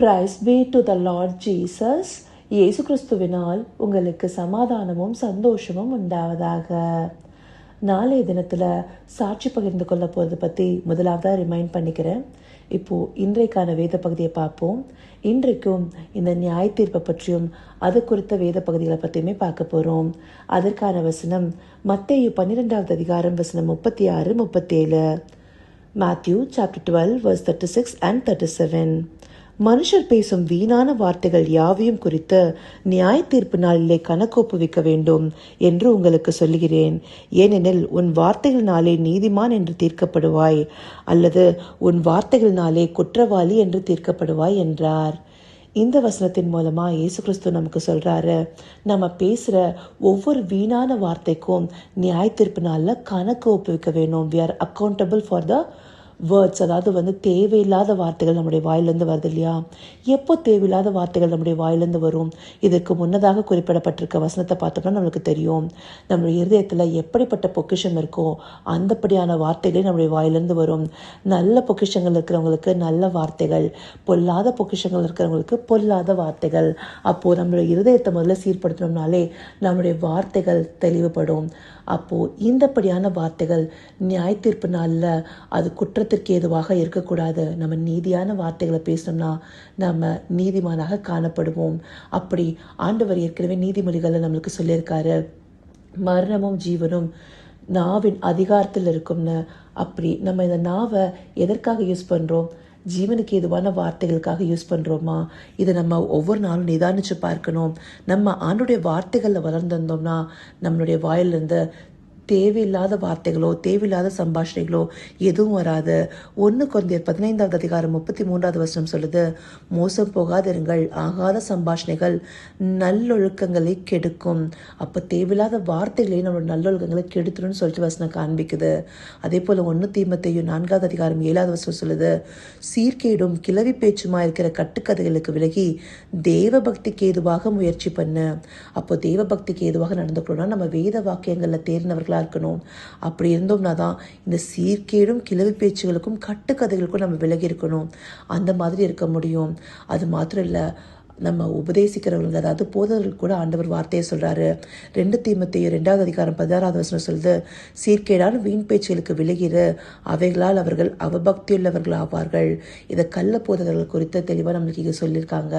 Praise be to the Lord Jesus இயேசு கிறிஸ்துவினால் உங்களுக்கு சமாதானமும் சந்தோஷமும் உண்டாவதாக நாளைய தினத்தில் சாட்சி பகிர்ந்து கொள்ள போகிறத பற்றி முதலாவதாக ரிமைண்ட் பண்ணிக்கிறேன் இப்போது இன்றைக்கான வேத பகுதியை பார்ப்போம் இன்றைக்கும் இந்த நியாய தீர்ப்பை பற்றியும் அது குறித்த வேத பகுதிகளை பற்றியுமே பார்க்க போகிறோம் அதற்கான வசனம் மத்தேயு பன்னிரெண்டாவது அதிகாரம் வசனம் முப்பத்தி ஆறு முப்பத்தேழு Matthew chapter twelve verse thirty six and thirty seven மனுஷர் பேசும் வீணான வார்த்தைகள் யாவையும் குறித்து நியாய தீர்ப்பு நாளிலே கணக்கொப்புவிக்க வேண்டும் என்று உங்களுக்கு சொல்லுகிறேன். ஏனெனில் உன் வார்த்தைகளினாலே நீதிமான் என்று தீர்க்கப்படுவாய் அல்லது உன் வார்த்தைகளினாலே குற்றவாளி என்று தீர்க்கப்படுவாய் என்றார். இந்த வசனத்தின் மூலமா இயேசு கிறிஸ்து நமக்கு சொல்றாரு நம்ம பேசுற ஒவ்வொரு வீணான வார்த்தைக்கும் நியாய தீர்ப்பு நாளில் கணக்கு ஒப்புவிக்க வேணும். We are accountable for the words அதாவது வந்து தேவையில்லாத வார்த்தைகள் நம்முடைய வாயிலிருந்து வருது இல்லையா? எப்போ தேவையில்லாத வார்த்தைகள் நம்முடைய வாயிலிருந்து வரும்? இதற்கு முன்னதாக குறிப்பிடப்பட்டிருக்க வசனத்தை பார்த்தோம்னா நம்மளுக்கு தெரியும். நம்முடைய இருதயத்தில் எப்படிப்பட்ட பொக்கிஷம் இருக்கோ அந்தப்படியான வார்த்தைகளே நம்முடைய வாயிலிருந்து வரும். நல்ல பொக்கிஷங்கள் இருக்கிறவங்களுக்கு நல்ல வார்த்தைகள் பொல்லாத பொக்கிஷங்கள் இருக்கிறவங்களுக்கு பொல்லாத வார்த்தைகள். அப்போது நம்மளுடைய இருதயத்தை முதல்ல சீர்படுத்தணும்னாலே நம்முடைய வார்த்தைகள் தெளிவுபடும். அப்போது இந்தப்படியான வார்த்தைகள் நியாய தீர்ப்பு நாளில் அது குற்றத்தை குற்றத்திற்கு ஏதுவாக இருக்கக்கூடாது. நம்ம நீதியான வார்த்தைகளை பேசணும்னா நம்ம நீதிமானாக காணப்படுவோம். அப்படி ஆண்டவர் ஏற்கனவே நீதிமொழிகளில் நம்மளுக்கு சொல்லியிருக்காரு. மரணமும் ஜீவனும் நாவின் அதிகாரத்தில் இருக்கும்னு. அப்படி நம்ம இந்த நாவை எதற்காக யூஸ் பண்ணுறோம் ஜீவனுக்கு ஏதுவான வார்த்தைகளுக்காக யூஸ் பண்ணுறோமா இதை நம்ம ஒவ்வொரு நாளும் நிதானித்து பார்க்கணும். நம்ம ஆண்டுடைய வார்த்தைகளில் வளர்ந்திருந்தோம்னா நம்மளுடைய வாயிலிருந்து தேவையில்லாத வார்த்தைகளோ தேவையில்லாத சம்பாஷணைகளோ எதுவும் வராது. ஒன்று கொஞ்சம் பதினைந்தாவது அதிகாரம் முப்பத்தி மூன்றாவது வருஷம் சொல்லுது மோசம் போகாதிருங்கள் ஆகாத சம்பாஷணைகள் நல்லொழுக்கங்களை கெடுக்கும். அப்போ தேவையில்லாத வார்த்தைகளே நம்மளோட நல்லொழுக்கங்களை கெடுத்துருன்னு சொல்லிட்டு வசனம் காண்பிக்குது. அதே போல் ஒன்று தீமத்தையும் நான்காவது அதிகாரம் ஏழாவது வருஷம் சொல்லுது சீர்கேடும் கிளவி பேச்சுமா இருக்கிற கட்டுக்கதைகளுக்கு விலகி தேவ பக்திக்கு ஏதுவாக முயற்சி பண்ணு. அப்போ தேவ பக்திக்கு ஏதுவாக நடந்துக்கணும்னா நம்ம வேத வாக்கியங்களில் தேர்ந்தவர்கள் ஆட்களாக இருக்கணும். அப்படி இருந்தோம்னா தான் இந்த சீர்கேடும் கிளவி பேச்சுகளுக்கும் கட்டுக்கதைகளுக்கும் நம்ம விலகி இருக்கணும். அந்த மாதிரி இருக்க முடியும். அது மாத்திரம் இல்லை நம்ம உபதேசிக்கிறவங்க அதாவது போதவர்கள் கூட ஆண்டவர் வார்த்தையை சொல்கிறாரு ரெண்டு தீமத்தையும் ரெண்டாவது அதிகாரம் பதினாறாவது வசனம் சொல்லுது சீர்கேடான வீண் பேச்சுகளுக்கு விலகிற அவைகளால் அவர்கள் அவபக்தியுள்ளவர்கள் ஆவார்கள். இதை கள்ள போதவர்கள் குறித்து தெளிவாக நம்மளுக்கு இங்கே சொல்லியிருக்காங்க.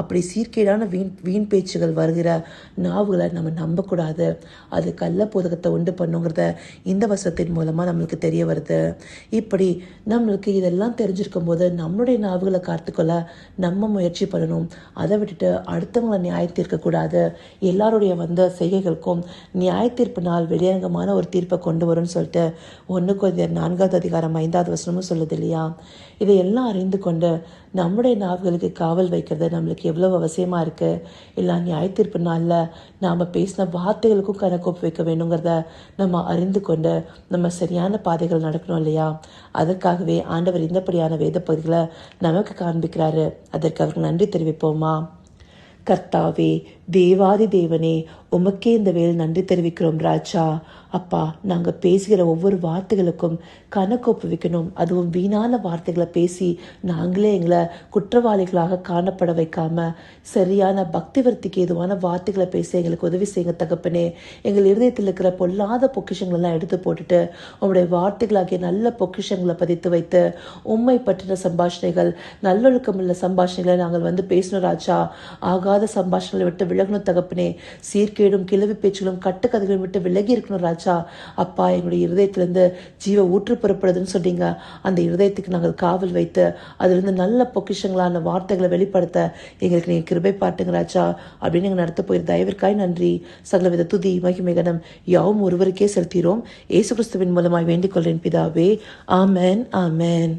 அப்படி சீர்கேடான வீண் வீண் பேச்சுகள் வருகிற நாவுகளை நம்ம நம்பக்கூடாது. அது கள்ள போதகத்தை உண்டு பண்ணுங்கிறத இந்த வசத்தின் மூலமாக நம்மளுக்கு தெரிய வருது. இப்படி நம்மளுக்கு இதெல்லாம் தெரிஞ்சிருக்கும் போது நம்மளுடைய நாவுகளை காத்துக்கொள்ள நம்ம முயற்சி பண்ணணும். அதை விட்டுட்டு அடுத்தவங்களை நியாயத்தீர்க்கக்கூடாது எல்லாருடைய வந்த செய்கைகளுக்கும் நியாயத்தீர்ப்பு நாள் வெளியரங்கமான ஒரு தீர்ப்பை கொண்டு வரும்னு சொல்லிட்டு ஒன்று கொஞ்சம் நான்காவது அதிகாரம் ஐந்தாவது வசனமும் சொல்லுது இல்லையா? இதையெல்லாம் அறிந்து கொண்டு நம்முடைய நாவுகளுக்கு காவல் வைக்கிறது நம்மளுக்கு எவ்வளோ அவசியமாக இருக்குது இல்லை நியாயத்தீர்ப்பு நாளில் நாம் பேசின வார்த்தைகளுக்கும் கணக்கொப்பு வைக்க வேணுங்கிறத நம்ம அறிந்து கொண்டு நம்ம சரியான பாதைகள் நடக்கணும் இல்லையா? அதற்காகவே ஆண்டவர் இந்தப்படியான வேத பகுதிகளை நமக்கு காண்பிக்கிறாரு. அதற்கு அவருக்கு நன்றி தெரிவிப்போமா? கர்த்தாவே தேவாதி தேவனே உமக்கே இந்த வேலை நன்றி தெரிவிக்கிறோம் ராஜா. அப்பா நாங்கள் பேசுகிற ஒவ்வொரு வார்த்தைகளுக்கும் கணக்கு ஒப்புவிக்கணும் அதுவும் வீணான வார்த்தைகளை பேசி நாங்களே எங்களை குற்றவாளிகளாக காணப்பட வைக்காம சரியான பக்தி வர்த்திக்கு எதுவான வார்த்தைகளை பேசி எங்களுக்கு உதவி செய்யுங்க தகப்பனே. எங்கள் இருதயத்தில் இருக்கிற பொல்லாத பொக்கிஷங்களெல்லாம் எடுத்து போட்டுட்டு உங்களுடைய வார்த்தைகளாகிய நல்ல பொக்கிஷங்களை பதித்து வைத்து உண்மை பற்றின சம்பாஷணைகள் நல்லொழுக்கம் உள்ள சம்பாஷணைகளை நாங்கள் வந்து பேசணும் ராஜா. ஆகாத சம்பாஷணைகளை விட்டு விலகணும் தகப்பனே. சீர்கேடும் கிழவி பேச்சுகளும் கட்டுக்கதைகளும் விட்டு விலகி இருக்கணும் ராஜா. அப்பா எங்களுடைய இருதயத்திலிருந்து ஜீவ ஊற்று புறப்படுதுன்னு சொன்னீங்க. அந்த இருதயத்துக்கு நாங்கள் காவல் வைத்து அதிலிருந்து நல்ல பொக்கிஷங்களான வார்த்தைகளை வெளிப்படுத்த எங்களுக்கு நீங்கள் கிருபை பாட்டுங்க ராஜா. அப்படின்னு நீங்கள் நடத்த போய் தயவிற்காய் நன்றி. சகலவித துதி மகிமைகனம் யாவும் ஒருவருக்கே செலுத்திறோம் ஏசு கிறிஸ்துவின் மூலமாய் வேண்டிக் கொள்கிறேன் பிதாவே. ஆமேன் ஆமேன்.